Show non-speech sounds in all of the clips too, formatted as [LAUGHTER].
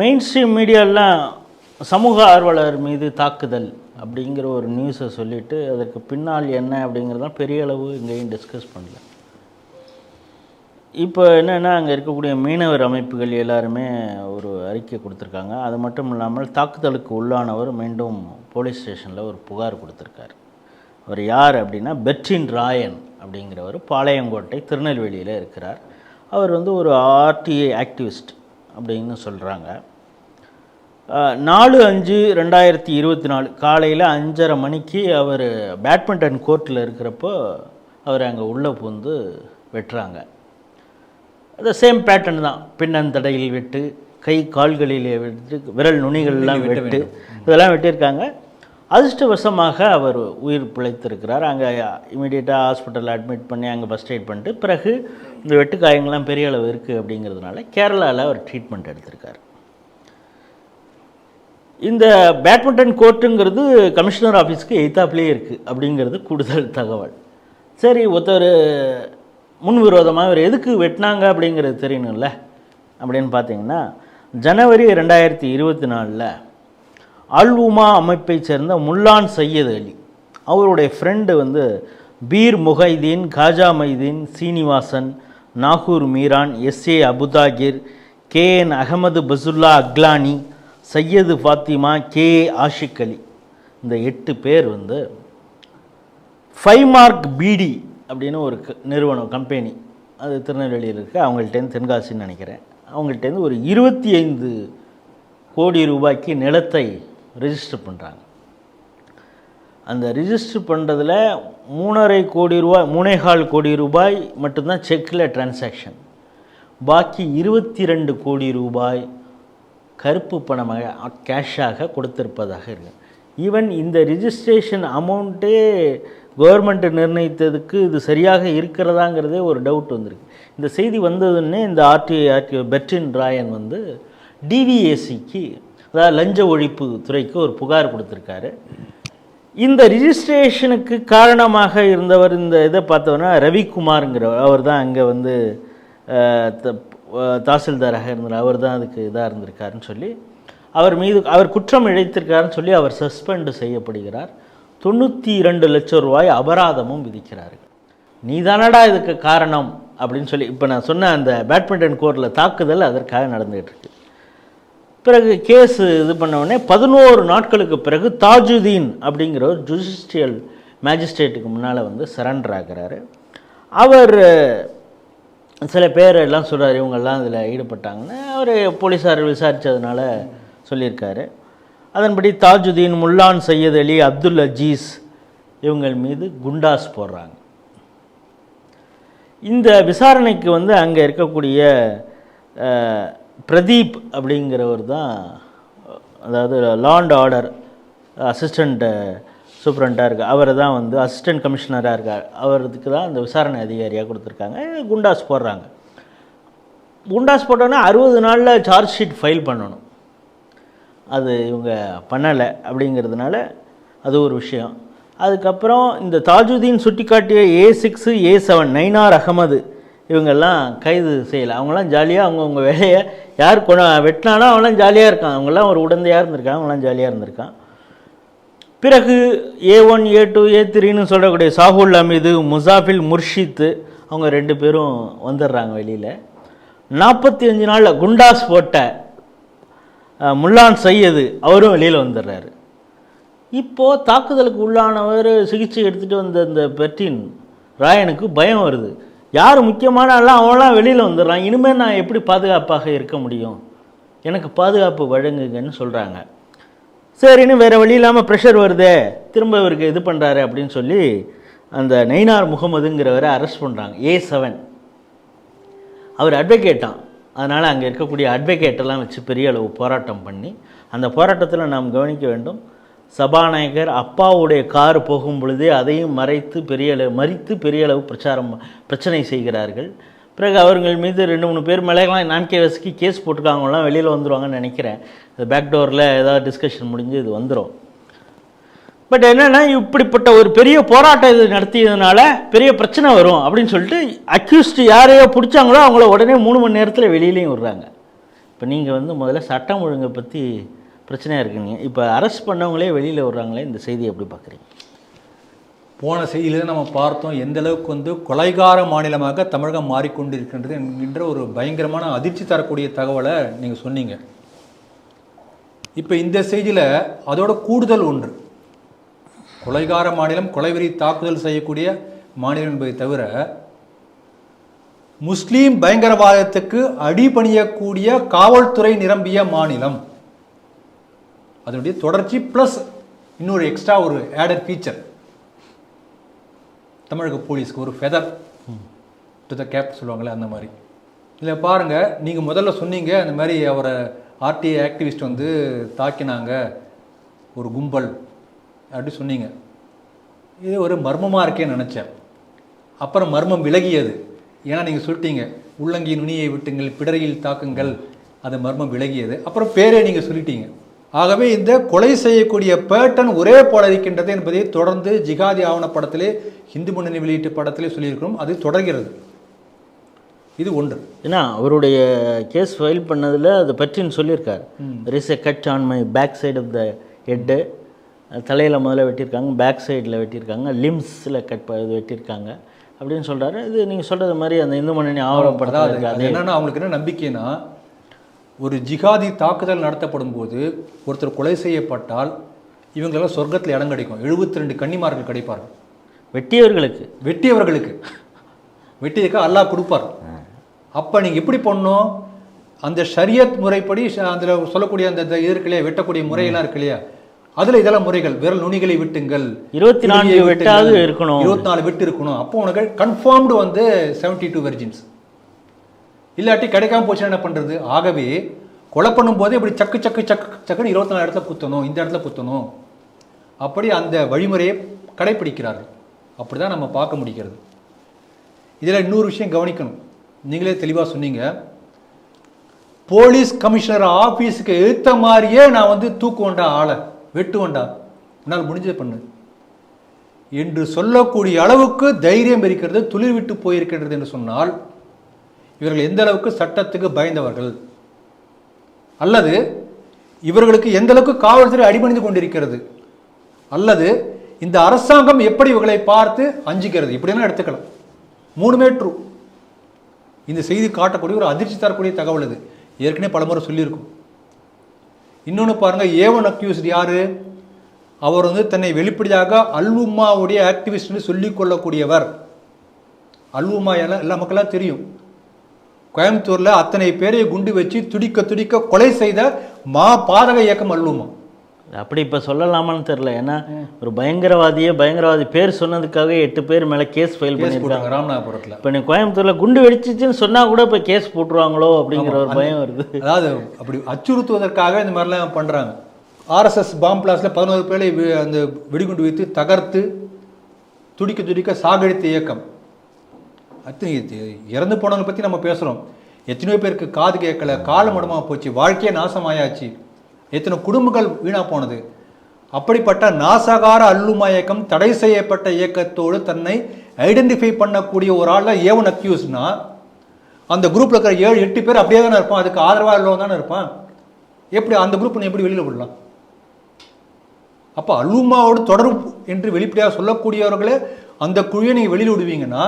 Main stream மீடியாலாம் சமூக ஆர்வலர் மீது தாக்குதல் அப்படிங்கிற ஒரு நியூஸை சொல்லிட்டு அதற்கு பின்னால் என்ன அப்படிங்கிறதான் பெரிய அளவு எங்கேயும் டிஸ்கஸ் பண்ணல. இப்போ என்னென்னா அங்கே இருக்கக்கூடிய மீனவர் அமைப்புகள் எல்லாருமே ஒரு அறிக்கை கொடுத்துருக்காங்க. அது மட்டும் இல்லாமல் தாக்குதலுக்கு உள்ளானவர் மீண்டும் போலீஸ் ஸ்டேஷனில் ஒரு புகார் கொடுத்துருக்காரு. அவர் யார் அப்படின்னா பெட்ரின் ராயன் அப்படிங்கிறவர் பாளையங்கோட்டை திருநெல்வேலியில் இருக்கிறார். அவர் வந்து ஒரு ஆர்டிஐ ஆக்டிவிஸ்ட் அப்படின்னு சொல்கிறாங்க நாலு அஞ்சு ரெண்டாயிரத்தி இருபத்தி நாலு காலையில் அஞ்சரை மணிக்கு அவர் பேட்மிண்டன் கோர்ட்டில் இருக்கிறப்போ அவர் அங்கே உள்ளே புகுந்து வெட்டுறாங்க. அந்த சேம் பேட்டர்ன் தான். பின்னந்தடையில் வெட்டு கை கால்களிலே வெட்டு விரல் நுனிகள்லாம் வெட்டு. இதெல்லாம் வெட்டியிருக்காங்க. அதிர்ஷ்டவசமாக அவர் உயிர் பிழைத்திருக்கிறார். அங்கே இமீடியட்டாக ஹாஸ்பிட்டலில் அட்மிட் பண்ணி அங்கே ஃபஸ்ட் எய்ட் பண்ணிட்டு பிறகு இந்த வெட்டு காயங்கள்லாம் பெரிய அளவு இருக்குது அப்படிங்கிறதுனால கேரளாவில் அவர் ட்ரீட்மெண்ட் எடுத்திருக்கார். இந்த பேட்மிண்டன் கோர்ட்டுங்கிறது கமிஷனர் ஆஃபீஸ்க்கு எய்த்தாப்லேயே இருக்குது அப்படிங்கிறது கூடுதல் தகவல். சரி ஒருத்தர் முன்விரோதமாக அவர் எதுக்கு வெட்டினாங்க அப்படிங்கிறது தெரியணும்ல அப்படின்னு பார்த்தீங்கன்னா ஜனவரி ரெண்டாயிரத்தி இருபத்தி நாலில் அல் உமா அமைப்பை சேர்ந்த முல்லான் சையத் அலி. அவருடைய ஃப்ரெண்டு வந்து Peer Muhaideen Khaja Maideen Seenivasan Nagore Meeran S A Abuthahir K N Ahamed Fazulla Aklani Syed Fathima K Ashik Ali. இந்த எட்டு பேர் வந்து ஃபைவ் மார்க் பிடி அப்படின்னு ஒரு க- நிறுவனம் கம்பெனி அது திருநெல்வேலியில் இருக்குது அவங்கள்ட்டேருந்து தென்காசின்னு நினைக்கிறேன். அவங்கள்ட்டேருந்து ஒரு இருபத்தி ஐந்து கோடி ரூபாய்க்கு நிலத்தை ரிஜிஸ்டர் பண்ணுறாங்க அந்த ரிஜிஸ்டர் பண்ணுறதுல மூணரை கோடி ரூபாய் மூணேகால் கோடி ரூபாய் மட்டும்தான் செக்கில் டிரான்சாக்ஷன் பாக்கி இருபத்தி ரெண்டு கோடி ரூபாய் கருப்பு பணமாக கேஷாக கொடுத்திருப்பதாக இருக்கு. ஈவன் இந்த ரிஜிஸ்ட்ரேஷன் அமௌண்ட்டே கவர்மெண்ட் நிர்ணயித்ததுக்கு இது சரியாக இருக்கிறதாங்கிறதே ஒரு டவுட் வந்திருக்கு. இந்த செய்தி வந்ததுன்னே இந்த ஆர்டிஐ ஆர்டிஓ பெட்ரின் ராயன் வந்து டிவிஏசிக்கு அதாவது லஞ்ச ஒழிப்பு துறைக்கு ஒரு புகார் கொடுத்துருக்காரு. இந்த ரிஜிஸ்ட்ரேஷனுக்கு காரணமாக இருந்தவர் இந்த இதை பார்த்தோன்னா ரவிக்குமாருங்கிறவர் அவர் தான் அங்கே வந்து த- தாசில்தாராக இருந்தார். அவர் தான் அதுக்கு இதாக இருந்திருக்காருன்னு சொல்லி அவர் மீது அவர் குற்றம் இழைத்திருக்காருன்னு சொல்லி அவர் சஸ்பெண்டு செய்யப்படுகிறார். தொண்ணூற்றி இரண்டு லட்சம் ரூபாய் அபராதமும் விதிக்கிறார்கள் நீதானடா இதுக்கு காரணம் அப்படின்னு சொல்லி இப்போ நான் சொன்ன அந்த பேட்மிண்டன் கோர்ட்டில் தாக்குதல் அதற்காக நடந்துகிட்டு இருக்கு. பிறகு கேஸ் இது பண்ணவுடனே பதினோரு நாட்களுக்கு பிறகு தாஜுதீன் அப்படிங்கிற ஒரு ஜுடிஷியல் மேஜிஸ்ட்ரேட்டுக்கு முன்னால் வந்து சரண்டர் ஆகிறாரு. அவர் சில பேர் எல்லாம் சொல்கிறார் இவங்கெல்லாம் இதில் ஈடுபட்டாங்கன்னு. அவர் போலீஸார் விசாரித்ததுனால சொல்லியிருக்காரு. அதன்படி தாஜுதீன் முல்லான் சையத் அலி அப்துல் அஜீஸ் இவங்கள் மீது குண்டாஸ் போடுறாங்க. இந்த விசாரணைக்கு வந்து அங்கே இருக்கக்கூடிய பிரதீப் அப்படிங்கிறவர் தான் அதாவது லாண்ட் ஆர்டர் அசிஸ்டண்ட்டு சூப்பரண்டாக இருக்கு அவர் தான் வந்து அசிஸ்டன்ட் கமிஷனராக இருக்கார் அவருக்கு தான் அந்த விசாரணை அதிகாரியாக கொடுத்துருக்காங்க. குண்டாஸ் போடுறாங்க. குண்டாஸ் போட்டோன்னா அறுபது நாளில் சார்ஜ் ஷீட் ஃபைல் பண்ணணும். அது இவங்க பண்ணலை அப்படிங்கிறதுனால அது ஒரு விஷயம். அதுக்கப்புறம் இந்த தாஜுதீன் சுட்டிக்காட்டிய A six A seven Nainar Ahamed இவங்கெல்லாம் கைது செய்யலை. அவங்களாம் ஜாலியாக அவங்கவுங்க வேலையை யார் கொண வெட்டினாலும் அவங்களாம் ஜாலியாக இருக்கான். அவங்களாம் ஒரு உடந்தையாக இருந்திருக்காங்க அவங்களாம் ஜாலியாக இருந்திருக்கான். பிறகு ஏ ஒன் ஏ டூ ஏ த்ரீன்னு சொல்லக்கூடிய சாகுல் அமீது முசாஃபில் முர்ஷித்து அவங்க ரெண்டு பேரும் வந்துடுறாங்க வெளியில். நாற்பத்தி அஞ்சு நாளில் குண்டாஸ் போட்ட முல்லான் சையது அவரும் வெளியில் வந்துடுறாரு. இப்போது தாக்குதலுக்கு உள்ளானவர் சிகிச்சை எடுத்துகிட்டு வந்த இந்த பெட்டின் ராயனுக்கு பயம் வருது. யார் முக்கியமான ஆள்லாம் அவன்லாம் வெளியில் வந்துடுறான். இனிமேல் நான் எப்படி பாதுகாப்பாக இருக்க முடியும்? எனக்கு பாதுகாப்பு வழங்குங்கன்னு சொல்கிறாங்க சரின்னு வேறு வழி இல்லாமல் ப்ரெஷர் வருதே. திரும்ப இவருக்கு இது பண்ணுறாரு அப்படின்னு சொல்லி அந்த நெய்னார் முகமதுங்கிறவரை அரெஸ்ட் பண்ணுறாங்க ஏ செவன் அவர் அட்வொகேட்டான் அதனால் அங்கே இருக்கக்கூடிய அட்வொகேட்டெல்லாம் வச்சு பெரிய அளவு போராட்டம் பண்ணி அந்த போராட்டத்தில் நாம் கவனிக்க வேண்டும். சபாநாயகர் அப்பாவுடைய கார் போகும் பொழுதே அதையும் மறைத்து பெரிய அளவு மறித்து பெரிய அளவு பிரச்சாரம் பிரச்சனை செய்கிறார்கள். பிறகு அவர்கள் மீது ரெண்டு மூணு பேர் மேலேலாம் நான்கே வயசுக்கு கேஸ் போட்டுருக்காங்கலாம் வெளியில் வந்துடுவாங்கன்னு நினைக்கிறேன். இந்த பேக்டோரில் ஏதாவது டிஸ்கஷன் முடிஞ்சு இது வந்துடும் பட் என்னென்னா இப்படிப்பட்ட ஒரு பெரிய போராட்டம் இது நடத்தியதுனால பெரிய பிரச்சனை வரும் அப்படின்னு சொல்லிட்டு அக்யூஸ்டு யாரையோ பிடிச்சாங்களோ அவங்கள உடனே மூணு மணி நேரத்தில் வெளியிலையும் விடுறாங்க. இப்போ நீங்கள் வந்து முதல்ல சட்டம் ஒழுங்கை பற்றி பிரச்சனையாக இருக்குங்க இப்போ அரெஸ்ட் பண்ணவங்களே வெளியில் வர்றாங்களே இந்த செய்தியை எப்படி பார்க்குறீங்க? போன செய்தியில நம்ம பார்த்தோம் எந்த அளவுக்கு வந்து கொலைகார மாநிலமாக தமிழகம் மாறிக்கொண்டிருக்கின்றது என்கின்ற ஒரு பயங்கரமான அதிர்ச்சி தரக்கூடிய தகவலை நீங்கள் சொன்னீங்க. இப்போ இந்த செய்தியில் அதோட கூடுதல் ஒன்று. கொலைகார மாநிலம் கொலைவெறி தாக்குதல் செய்யக்கூடிய மாநிலம் என்பதை தவிர முஸ்லீம் பயங்கரவாதத்துக்கு அடிபணியக்கூடிய காவல்துறை நிரம்பிய மாநிலம். அதனுடைய தொடர்ச்சி ப்ளஸ் இன்னொரு எக்ஸ்ட்ரா ஒரு ஆடட் ஃபீச்சர் தமிழக போலீஸ்க்கு ஒரு ஃபெதர் டு த கேப் சொல்லுவாங்களே அந்த மாதிரி. இதில் பாருங்கள் நீங்கள் முதல்ல சொன்னீங்க அந்த மாதிரி அவரை ஆர்டிஐ ஆக்டிவிஸ்ட் வந்து தாக்கினாங்க ஒரு கும்பல் அப்படி சொன்னீங்க. இது ஒரு மர்மமாக இருக்கேன்னு நினச்சேன். அப்புறம் மர்மம் விலகியது. ஏன்னா நீங்கள் சொல்லிட்டீங்க உள்ளங்கி நுனியை விட்டுங்கள் பிடரையில் தாக்குங்கள். அது மர்மம் விலகியது. அப்புறம் பேரே நீங்கள் சொல்லிட்டீங்க. ஆகவே இந்த கொலை செய்யக்கூடிய பேட்டன் ஒரே போல இருக்கின்றது என்பதை தொடர்ந்து ஜிகாதி ஆவண படத்திலே ஹிந்து முன்னணி வெளியீட்டு படத்திலே சொல்லியிருக்கிறோம். அது தொடர்கிறது. இது ஒன்று. ஏன்னா அவருடைய கேஸ் ஃபைல் பண்ணதில் அதை பற்றின்னு சொல்லியிருக்காரு. there is a cut on my back side of the head தலையில் முதல்ல வெட்டியிருக்காங்க பேக் சைடில் வெட்டியிருக்காங்க லிம்ஸில் கட் இது வெட்டியிருக்காங்க. அப்படின்னு சொல்கிறாரு இது நீங்கள் சொல்கிறது மாதிரி அந்த இந்து முன்னணி ஆவணப்படத்தில் என்னன்னா அவங்களுக்கு என்ன நம்பிக்கைனா ஒரு ஜிகாதி தாக்குதல் நடத்தப்படும் போது ஒருத்தர் கொலை செய்யப்பட்டால் இவங்களெல்லாம் சொர்க்கத்தில் இடம் கிடைக்கும். 72 ரெண்டு கன்னிமார்கள் கிடைப்பார்கள். வெட்டியவர்களுக்கு. வெட்டியவர்களுக்கு. வெட்டியதுக்கு அல்லாஹ் கொடுப்பார். அப்போ நீங்கள் எப்படி பண்ணணும்? அந்த ஷரியத் முறைப்படி அதில் சொல்லக்கூடிய அந்த இது இருக்கு இல்லையா? வெட்டக்கூடிய முறையெல்லாம் இருக்கு இல்லையா? அதில் இதெல்லாம் முறைகள். விரல் நுனிகளை வெட்டுங்கள். இருபத்தி குருவியை வெட்டாவது. இருக்கணும். இருபத்தி நாலு வெட்டு இருக்கணும். அப்போ உனக்கு கன்ஃபார்ம்டு வந்து 72 டூ வெர்ஜின்ஸ் இல்லாட்டி கிடைக்காம போச்சுன்னா என்ன பண்ணுறது ஆகவே கொலை பண்ணும்போதே இப்படி சக்கு சக்கு சக்கு சக்குன்னு இருபத்தி நாலு இடத்துல குத்தணும் இந்த இடத்துல குத்தணும். அப்படி அந்த வழிமுறையை கடைப்பிடிக்கிறார்கள். அப்படி தான் நம்ம பார்க்க முடிகிறது. இதில் இன்னொரு விஷயம் கவனிக்கணும். நீங்களே தெளிவாக சொன்னீங்க. போலீஸ் கமிஷனர் ஆஃபீஸுக்கு எழுத்த மாதிரியே நான் வந்து தூக்குவேன்டா ஆளை வெட்டுவேன்டா உன்னால் முடிஞ்சதை பண்ணு. என்று சொல்லக்கூடிய அளவுக்கு தைரியம் இருக்கிறது துளிர் விட்டு போயிருக்கிறது என்று சொன்னால் இவர்கள் எந்த அளவுக்கு சட்டத்துக்கு பயந்தவர்கள்? அல்லது இவர்களுக்கு எந்த அளவுக்கு காவல்துறை அடிபணிந்து கொண்டிருக்கிறது? அல்லது இந்த அரசாங்கம் எப்படி இவர்களை பார்த்து அஞ்சுகிறது? இப்படிலாம் எடுத்துக்கலாம். மூணுமே ட்ரூ இந்த செய்தி காட்டக்கூடிய ஒரு அதிர்ச்சி தரக்கூடிய தகவல் இது. ஏற்கனவே பலமுறை சொல்லியிருக்கும். இன்னொன்று பாருங்கள் ஏவன் அக்யூஸ்ட் யார்? அவர் வந்து தன்னை வெளிப்படையாக அல்வுமாவுடைய ஆக்டிவிஸ்ட்னு சொல்லிக் கொள்ளக்கூடியவர் அல்வுமா எல்லாம் எல்லா மக்களாக தெரியும். கோயம்புத்தூரில் அத்தனை பேரை குண்டு வச்சு துடிக்க துடிக்க கொலை செய்த மா பாதக இயக்கம் அல்வுமா அப்படி இப்போ சொல்லலாமான்னு தெரில ஏன்னா ஒரு பயங்கரவாதியே பயங்கரவாதி பேர் சொன்னதுக்காக எட்டு பேர் மேலே கேஸ் ஃபைல் பண்ணியிருக்காங்க. ராமநாதபுரத்தில். இப்போ நீ கோயம்புத்தூரில் குண்டு வெடிச்சிச்சுன்னு சொன்னால் கூட இப்போ கேஸ் போட்டுருவாங்களோ அப்படிங்கிற ஒரு பயம் வருது. அதாவது அப்படி அச்சுறுத்துவதற்காக இந்த மாதிரிலாம் பண்ணுறாங்க ஆர்எஸ்எஸ் பாம் பிளாஸ்டில் பதினோரு பேரை அந்த வெடிகுண்டு வைத்து தகர்த்து துடிக்க துடிக்க சாகடித்த இயக்கம். அத்தனை இறந்து போனவங்களை பற்றி நம்ம பேசுகிறோம் எத்தனையோ பேருக்கு காது கேட்கல காலம் மடமாக போச்சு வாழ்க்கையே நாசமாயாச்சு. எத்தனை குடும்பங்கள் வீணாக போனது. அப்படிப்பட்ட நாசகார அல்லுமா இயக்கம் தடை செய்யப்பட்ட இயக்கத்தோடு தன்னை ஐடென்டிஃபை பண்ணக்கூடிய ஒரு ஆள் தான் ஏவன் அக்யூஸ்னா அந்த குரூப்பில் இருக்கிற ஏழு எட்டு பேர் அப்படியே தானே இருப்பான். அதுக்கு ஆதரவாக இல்லவன் தானே இருப்பான். எப்படி அந்த குரூப் நீ எப்படி வெளியில் விடலாம்? அப்போ அல்லுமாவோடு தொடர்பு என்று வெளிப்படையாக சொல்லக்கூடியவர்களே அந்த குழுவை நீங்கள் வெளியில் விடுவீங்கன்னா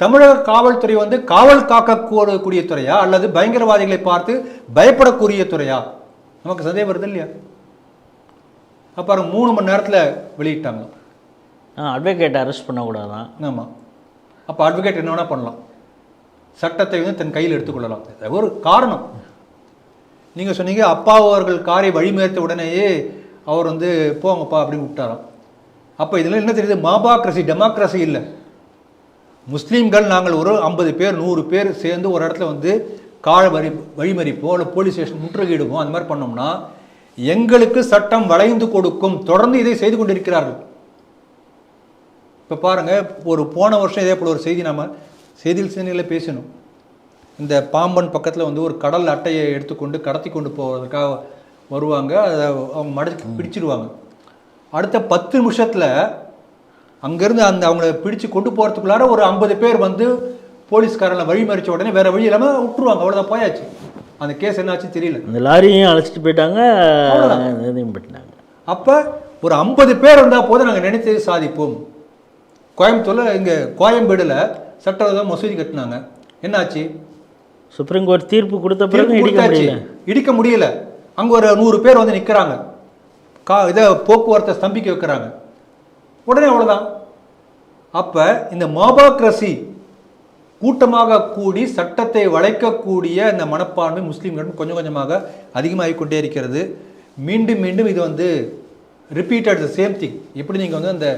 தமிழக காவல்துறை வந்து காவல் காக்கக்கூடிய துறையா அல்லது பயங்கரவாதிகளை பார்த்து பயப்படக்கூடிய துறையா? நமக்கு சந்தேகம் வருது இல்லையா? அப்புறம் மூணு மணி நேரத்தில் வெளியிட்டாங்க. அட்வொகேட் அரெஸ்ட் பண்ணக்கூடாதான். ஆமாம் அப்போ அட்வொகேட் என்ன வேணால் பண்ணலாம். சட்டத்தை வந்து தன் கையில் எடுத்துக்கொள்ளலாம். ஒரு காரணம். நீங்கள் சொன்னீங்க அப்பா அவர்கள் காரை வழிமறித்த உடனேயே அவர் வந்து போங்கப்பா அப்படின்னு விட்டாராம். அப்போ இதில் என்ன தெரியுது? மாபாக்ரசி டெமோக்ரஸி இல்லை. முஸ்லீம்கள் நாங்கள் ஒரு ஐம்பது பேர் நூறு பேர் சேர்ந்து ஒரு இடத்துல வந்து கால வரி வழிமறிப்போம் இல்லை போலீஸ் ஸ்டேஷன் முற்றுகையிடுவோம் அந்த மாதிரி பண்ணோம்னா எங்களுக்கு சட்டம் வளைந்து கொடுக்கும். தொடர்ந்து இதை செய்து கொண்டிருக்கிறார்கள். இப்போ பாருங்க ஒரு போன வருஷம் இதே போல் ஒரு செய்தி நாம செய்தியில் சேனையில் பேசணும் இந்த பாம்பன் பக்கத்தில் வந்து ஒரு கடல் அட்டையை எடுத்துக்கொண்டு கடத்தி கொண்டு போவதற்காக வருவாங்க. அதை அவங்க மடக்கி பிடிச்சிடுவாங்க. அடுத்த பத்து நிமிஷத்தில் அங்கேருந்து அந்த அவங்கள பிடிச்சு கொண்டு போகிறதுக்குள்ளார ஒரு ஐம்பது பேர் வந்து போலீஸ்காரங்களை வழி மறிச்ச உடனே வேற வழி இல்லாமல் விட்டுருவாங்க. அவ்வளோதான் போயாச்சு. அந்த கேஸ் என்னாச்சு தெரியல. அந்த லாரியையும் அழைச்சிட்டு போயிட்டாங்க. இதையும் அப்போ ஒரு ஐம்பது பேர் இருந்தால் போதும் நாங்கள் நினைத்ததை சாதிப்போம். கோயம்புத்தூரில் இங்கே கோயம்பேடுல சட்டவிரோத மசூதி கட்டினாங்க. என்னாச்சு? சுப்ரீம் கோர்ட் தீர்ப்பு கொடுத்த பிறகு தீர்ப்பு இடிக்க கொடுத்தாச்சு. முடியல. இடிக்க முடியல. அங்கே ஒரு நூறு பேர் வந்து நிற்கிறாங்க கா இதை போக்குவரத்தை ஸ்தம்பிக்க வைக்கிறாங்க. உடனே அவ்வளோதான் அப்போ இந்த மாபாக்ரசி கூட்டமாக கூடி சட்டத்தை வளைக்கக்கூடிய இந்த மனப்பான்மை முஸ்லீம்களிடம் கொஞ்சம் கொஞ்சமாக அதிகமாகி கொண்டே இருக்கிறது. மீண்டும் மீண்டும் இது வந்து ரிப்பீட்டட் த சேம் திங் எப்படி நீங்கள் வந்து அந்த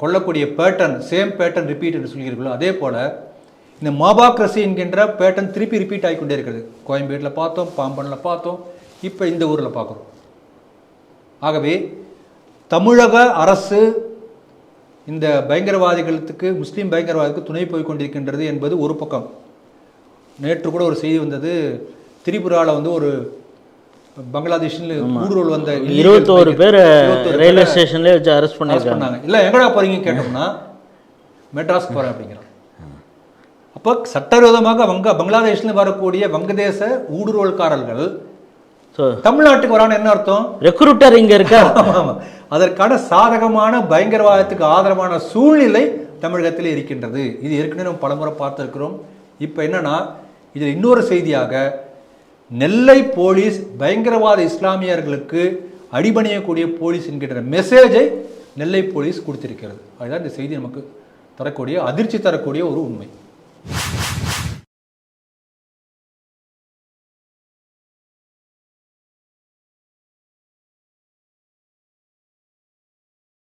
கொள்ளக்கூடிய பேட்டர்ன் சேம் பேட்டர்ன் ரிப்பீட் என்று சொல்கிறீர்களோ அதே போல் இந்த மாபாக்ரசி என்கின்ற பேட்டர்ன் திருப்பி ரிப்பீட் ஆகிக்கொண்டே இருக்கிறது. கோயம்பேட்டில் பார்த்தோம் பாம்பனில் பார்த்தோம் இப்போ இந்த ஊரில் பார்க்குறோம். ஆகவே தமிழக அரசு இந்த பயங்கரவாதிகளுக்கு முஸ்லீம் பயங்கரவாதிக்கு துணை போய் கொண்டிருக்கின்றது என்பது ஒரு பக்கம். நேற்று கூட ஒரு செய்தி வந்தது. திரிபுராவில் வந்து ஒரு பங்களாதேஷில் ஊடுருவல் வந்த இருபத்தோரு பேர் 21 ரயில்வே ஸ்டேஷன்லேயே வச்சு அரெஸ்ட் பண்ணாங்க இல்லை எங்கடா போறீங்க கேட்டோம்னா மெட்ராஸ் போகிறேன் அப்படிங்கிறான் அப்போ சட்டவிரோதமாக வங்க பங்களாதேஷ்ல வரக்கூடிய வங்கதேச ஊடுருவல்காரர்கள் ஸோ தமிழ்நாட்டுக்கு வரான்னு என்ன அர்த்தம்? ரெக்ரூட்டர் இங்கே இருக்கா. [LAUGHS] அதற்கான சாதகமான பயங்கரவாதத்துக்கு ஆதரவான சூழ்நிலை தமிழகத்தில் இருக்கின்றது. இது ஏற்கனவே நம்ம பலமுறை பார்த்திருக்கிறோம். இப்போ என்னன்னா இதில் இன்னொரு செய்தியாக நெல்லை போலீஸ் பயங்கரவாத இஸ்லாமியர்களுக்கு அடிபணியக்கூடிய போலீஸ் என்கின்ற மெசேஜை நெல்லை போலீஸ் கொடுத்திருக்கிறது. அதுதான் இந்த செய்தி நமக்கு தரக்கூடிய அதிர்ச்சி தரக்கூடிய ஒரு உண்மை.